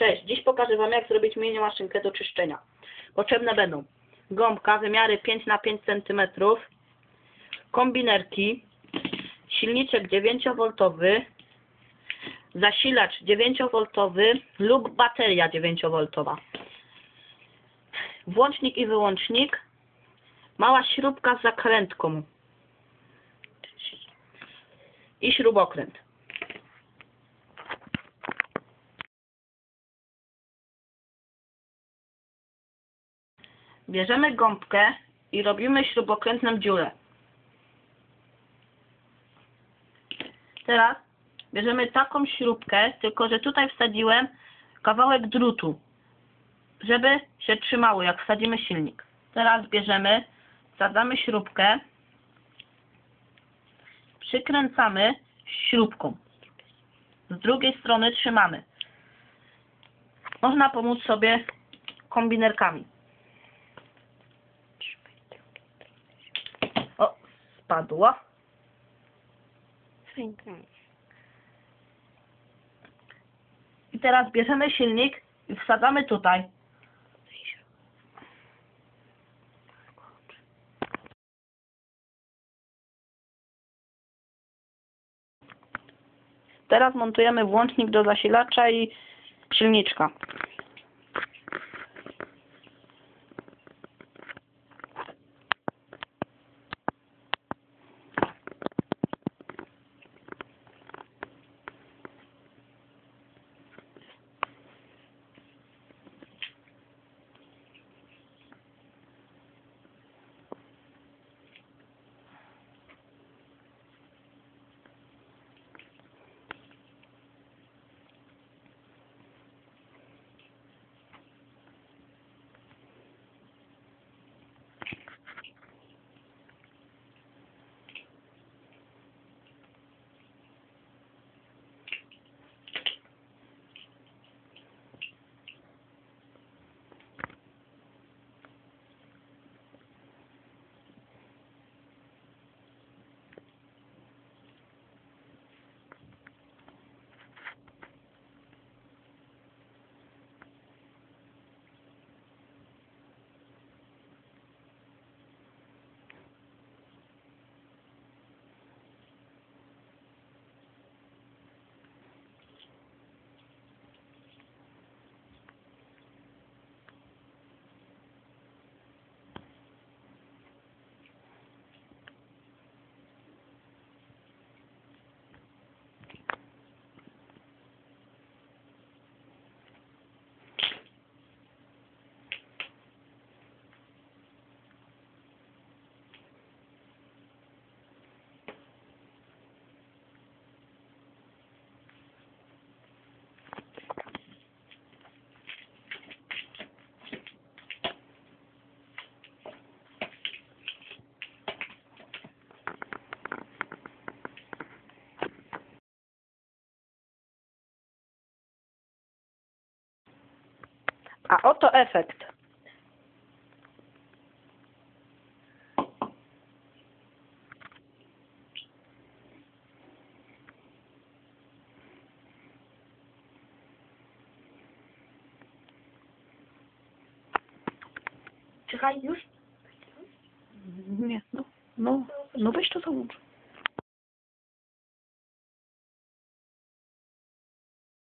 Cześć, dziś pokażę Wam jak zrobić mini maszynkę do czyszczenia. Potrzebne będą gąbka wymiary 5 na 5 cm, kombinerki, silniczek 9V, zasilacz 9V lub bateria 9V, włącznik i wyłącznik, mała śrubka z zakrętką i śrubokręt. Bierzemy gąbkę i robimy śrubokrętną dziurę. Teraz bierzemy taką śrubkę, tylko że tutaj wsadziłem kawałek drutu, żeby się trzymało, jak wsadzimy silnik. Teraz bierzemy, wsadzamy śrubkę, przykręcamy śrubką. Z drugiej strony trzymamy. Można pomóc sobie kombinerkami. Spadło. I teraz bierzemy silnik i wsadzamy tutaj. Teraz montujemy włącznik do zasilacza i silniczka. A oto efekt. Czekaj, już? Nie, no, no, no weź to załóż.